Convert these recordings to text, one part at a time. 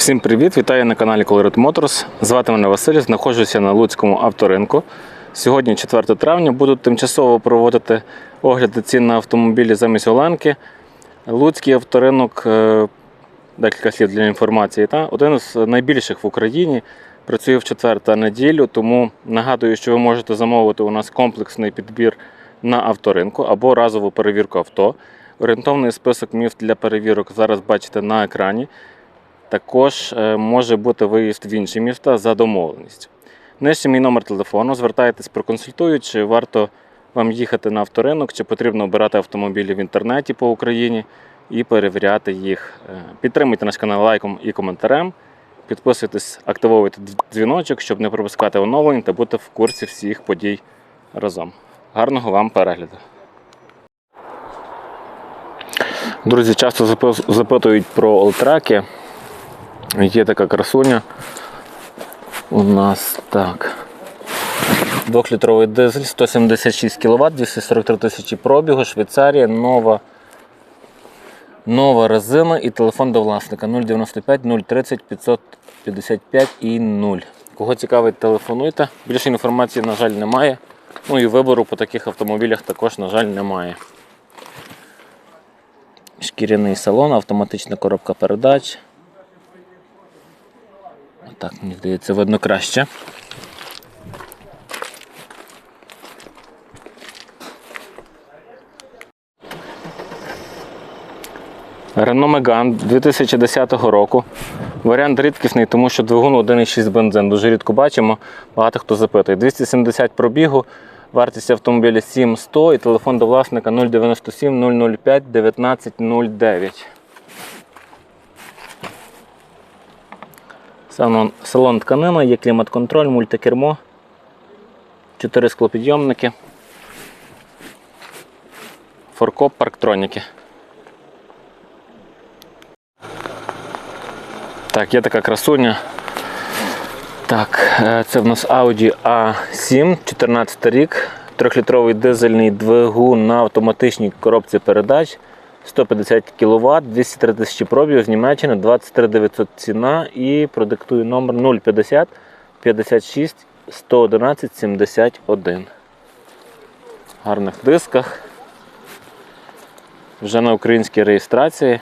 Всім привіт! Вітаю на каналі Colored Motors. Звати мене Василь, знаходжуся на Луцькому авторинку. Сьогодні, 4 травня, буду тимчасово проводити огляди цін на автомобілі замість Оленки. Луцький авторинок, е, декілька слів для інформації, та один з найбільших в Україні. Працює в четвер та неділю, тому нагадую, що ви можете замовити у нас комплексний підбір на авторинку або разову перевірку авто. Орієнтовний список міф для перевірок зараз бачите на екрані. Також е, може бути виїзд в інші міста за домовленістю. Нижче мій номер телефону. Звертайтесь, проконсультую, чи варто вам їхати на авторинок, чи потрібно обирати автомобілі в інтернеті по Україні і перевіряти їх. Е, Підтримуйте наш канал лайком і коментарем. Підписуйтесь, активовуйте дзвіночок, щоб не пропускати оновлень та бути в курсі всіх подій разом. Гарного вам перегляду! Друзі, часто запитують про олтраки. Є така красуня. У нас так. Двохлітровий дизель, 176 кВт, 243 тисячі пробігу, Швейцарія, нова, нова резина і телефон до власника 095 030 555 і 0. Кого цікавить, телефонуйте. Більше інформації, на жаль, немає. Ну і вибору по таких автомобілях також, на жаль, немає. Шкіряний салон, автоматична коробка передач. Так, мені здається, видно краще. Renault Megane 2010 року. Варіант рідкісний, тому що двигун 1,6 бензин. Дуже рідко бачимо. Багато хто запитує. 270 пробігу, вартість автомобіля 7100 і телефон до власника 097 005 1909. Салон, салон тканина, є клімат-контроль, мультикермо, 4 склопідйомники, форкоп, парктроніки. Так, є така красуня. Так, е, це в нас Audi A7, 14 рік, 3-літровий дизельний двигун на автоматичній коробці передач. 150 кВт, 203 тисячі пробігів з Німеччини, 23 900 ціна і продиктую номер 050 56 111 71. В гарних дисках. Вже на українській реєстрації.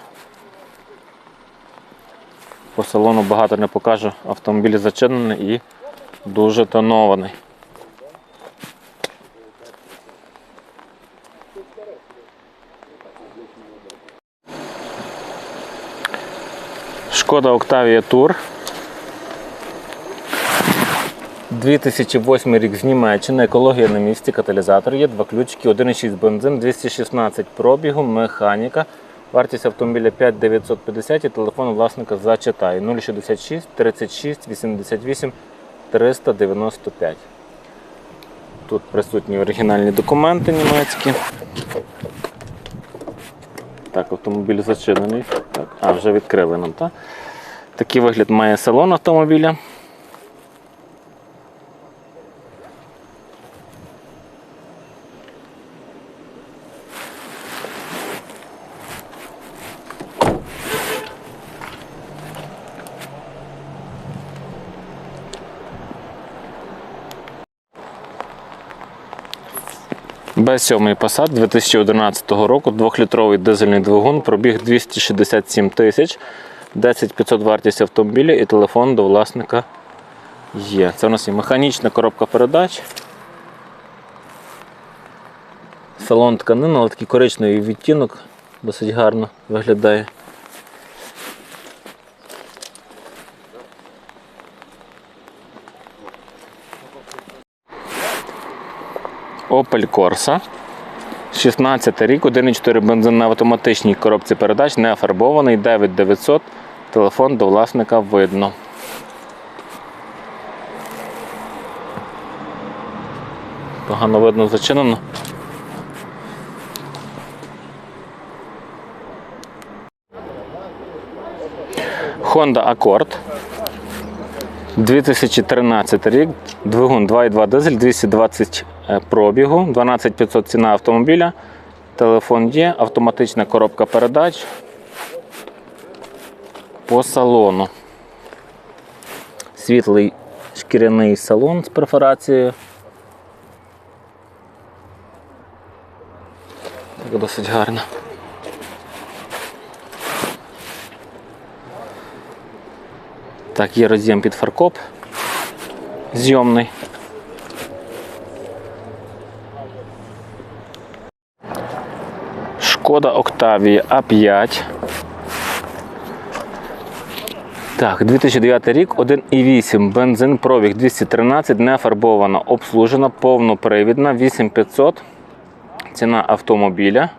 По салону багато не покажу. Автомобіль зачинений і дуже тонований. Шкода Octavia Tour. 2008 рік з Німеччини, екологія на місці, каталізатор є, два ключики, 1,6 бензин, 216 пробігу, механіка. Вартість автомобіля 5950 і телефон власника зачитаю 066 36 88 395. Тут присутні оригінальні документи німецькі. Так, автомобіль зачинений. Так, а, вже відкрили нам, так? Такий вигляд має салон автомобіля. Б7 Passat 2011 року, 2-літровий дизельний двигун, пробіг 267 тисяч, 10 500 вартість автомобіля і телефон до власника є. Це у нас є механічна коробка передач. Салон тканина, але такий коричневий відтінок, досить гарно виглядає. Opel Corsa. 16 рік, 1,4 бензин на автоматичній коробці передач, не фарбований, 9900. Телефон до власника видно. Погано видно зачинено. Honda Accord. 2013 рік, двигун 2,2 дизель, 220 е, пробігу, 12500 ціна автомобіля, телефон є, автоматична коробка передач по салону. світлий шкіряний салон з перфорацією. Так, досить гарно. Так, є роз'єм під фаркоп зйомний. Шкода Октавія А5. Так, 2009 рік, 1,8, бензин, пробіг 213, не фарбована, обслужена, повнопривідна, 8500. Ціна автомобіля.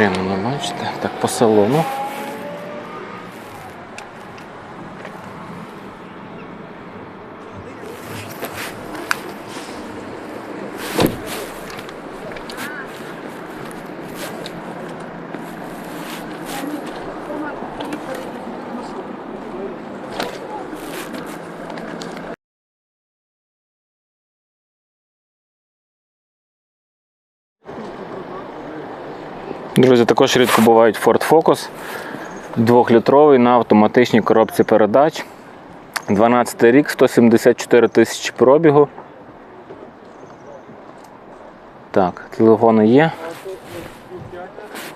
Відчинено, бачите? Так, по салону. Друзі, також рідко бувають Ford Focus. Двохлітровий на автоматичній коробці передач. 12 рік, 174 тисячі пробігу. Так, телефони є.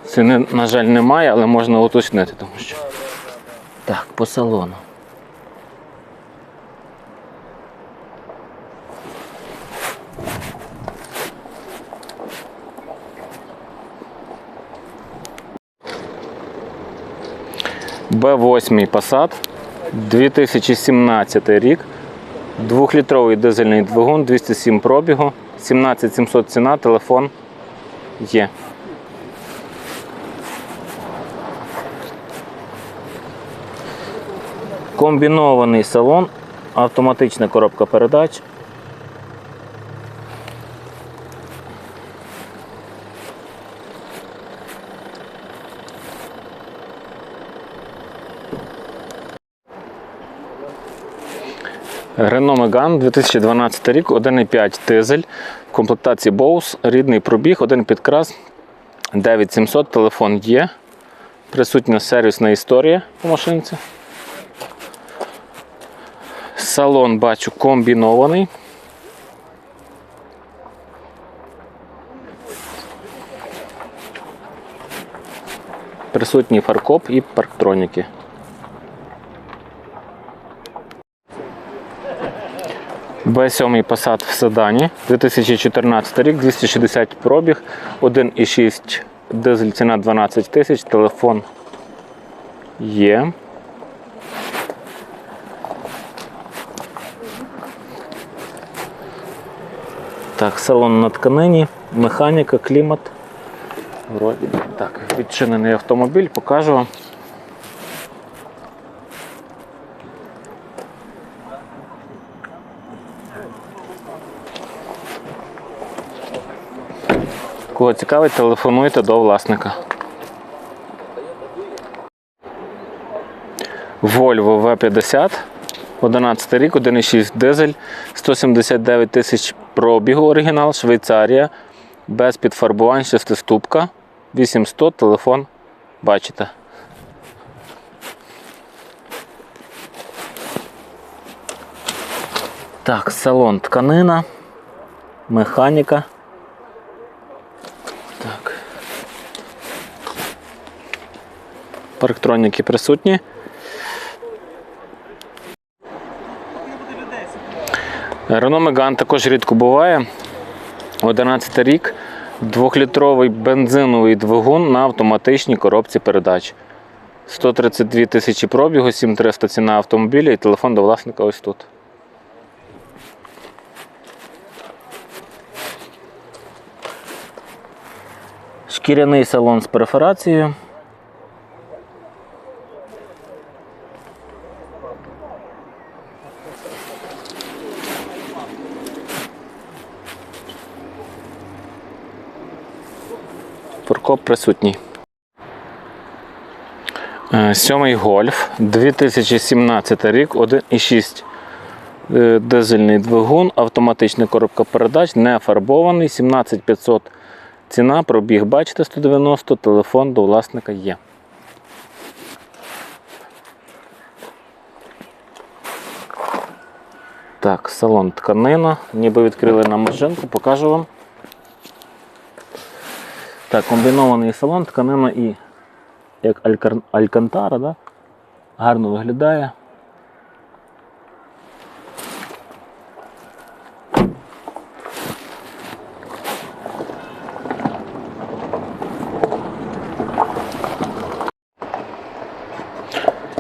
Ціни, на жаль, немає, але можна уточнити, тому що. Так, по салону. Б8 Passat, 2017 рік. Двохлітровий дизельний двигун, 207 пробігу, 17700 ціна, телефон є. Комбінований салон, автоматична коробка передач. Renault Megane 2012 рік, 1,5 дизель, в комплектації Bose, рідний пробіг, один підкрас, 9700, телефон є. Присутня сервісна історія по машинці. Салон бачу комбінований. Присутній фаркоп і парктроніки. Б7 Passat в седані, 2014 рік, 260 пробіг, 1,6 дизель ціна 12 тисяч, телефон є. Так, салон на тканині, механіка, клімат. Вроді. Так, відчинений автомобіль, покажу вам. Кого цікавить, телефонуйте до власника. Volvo V50, 11 рік, 1,6 дизель, 179 тисяч пробігу оригінал, Швейцарія, без підфарбувань, шестиступка, 800, телефон, бачите. Так, салон тканина, механіка. Парктроніки присутні. Renault Megane також рідко буває. 11 рік, 2-літровий бензиновий двигун на автоматичній коробці передач. 132 тисячі пробігу, 7300 ціна автомобіля і телефон до власника ось тут. Шкіряний салон з перфорацією. Фуркоп присутній. Сьомий гольф, 2017 рік, 1,6 Е, Дизельний двигун, автоматична коробка передач, не фарбований, 17500 ціна, пробіг, бачите, 190, телефон до власника є. Так, салон тканина, ніби відкрили на машинку, покажу вам. Так, комбінований салон, тканина і як алькантара, да? гарно виглядає.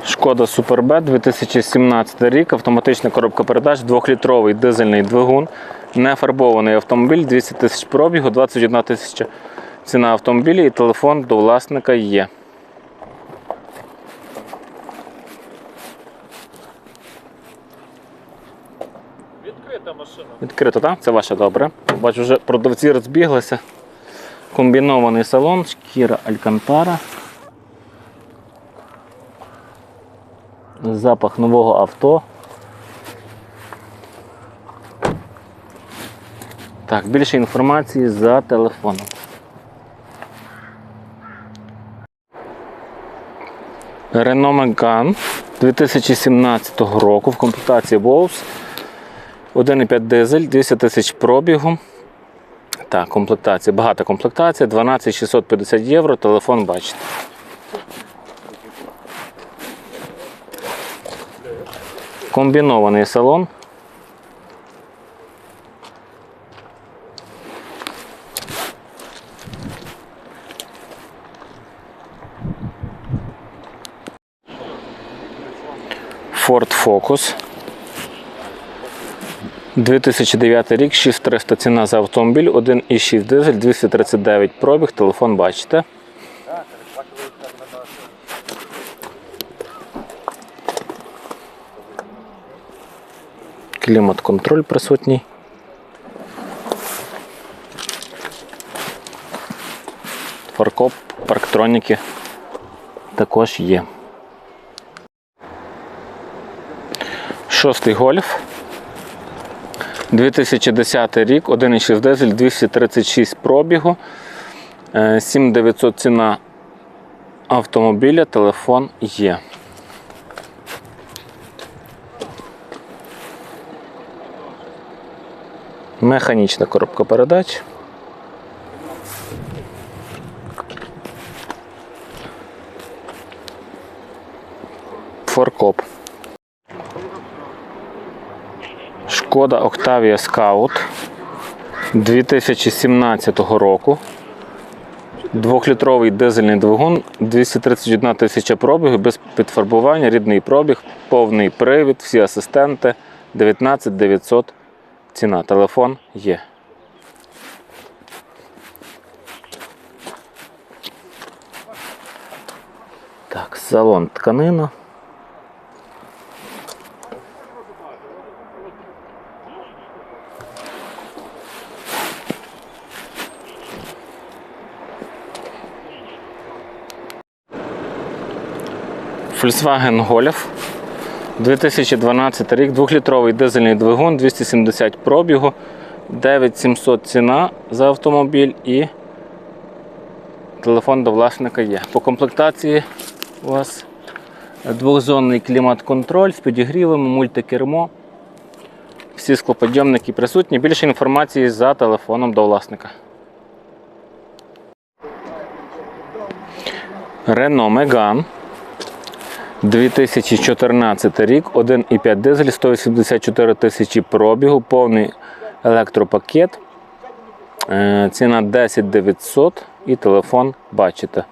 Шкода Супербет 2017 рік, автоматична коробка передач, 2-літровий дизельний двигун, нефарбований автомобіль, 200 тисяч пробігу, 21 тисяча ціна автомобіля і телефон до власника є. Відкрита машина. Відкрито, так? Це ваше добре. Бачу, вже продавці розбіглися. Комбінований салон, шкіра Алькантара. Запах нового авто. Так, більше інформації за телефоном. Renault Megane 2017 року в комплектації Bose. 1,5 дизель, 200 тисяч пробігу. Так, комплектація, багата комплектація, 12 650 євро, телефон бачите. Комбінований салон. Ford Focus. 2009 рік, 6300 ціна за автомобіль, 1,6 дизель, 239 пробіг, телефон бачите. Клімат-контроль присутній. Фаркоп, парктроніки також є. Шостий гольф. 2010 рік, 1,6 дизель, 236 пробігу, е, 7900 ціна автомобіля, телефон є. Механічна коробка передач. Форкоп. Шкода Octavia Scout 2017 року. Двохлітровий дизельний двигун, 231 тисяча пробігу, без підфарбування, рідний пробіг, повний привід, всі асистенти, 19 900 ціна. Телефон є. Так, салон тканина. Volkswagen Golf 2012 рік, 2-літровий дизельний двигун, 270 пробігу, 9700 ціна за автомобіль і телефон до власника є. По комплектації у вас двохзонний клімат-контроль з підігрівами, мультикермо. Всі склоподйомники присутні. Більше інформації за телефоном до власника. Renault Megane 2014 рік, 1,5 дизель, 184 тисячі пробігу, повний електропакет. Е, Ціна 10 900 і телефон бачите.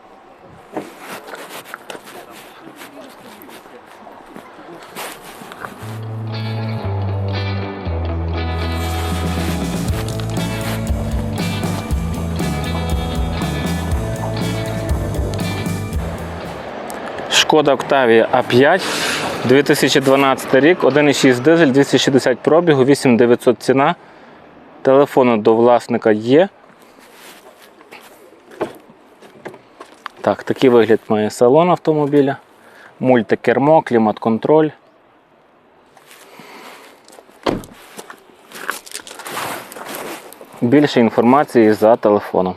Шкода Octavia a 5 2012 рік, 1,6 дизель, 260 пробігу, 8900 ціна. Телефону до власника є. Так, Такий вигляд має салон автомобіля. Мультикермо, клімат-контроль. Більше інформації за телефоном.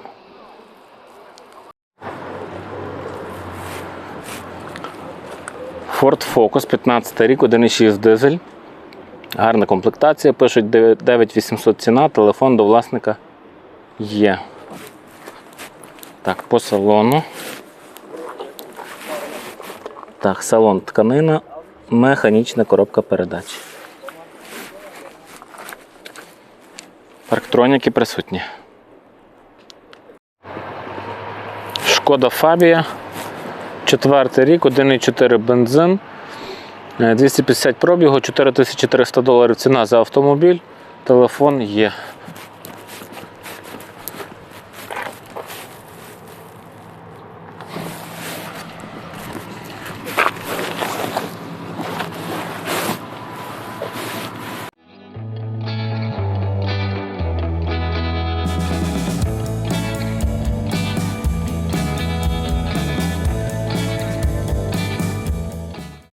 Ford Focus 15 рік, 1,6 дизель. Гарна комплектація. Пишуть 9800 ціна, телефон до власника є. Так, по салону. Так, салон тканина, механічна коробка передач. Парктроніки присутні. Шкода Фабія. Четвертий рік, 1,4 бензин. Е, 250 пробігу, 4300 доларів ціна за автомобіль. Телефон є.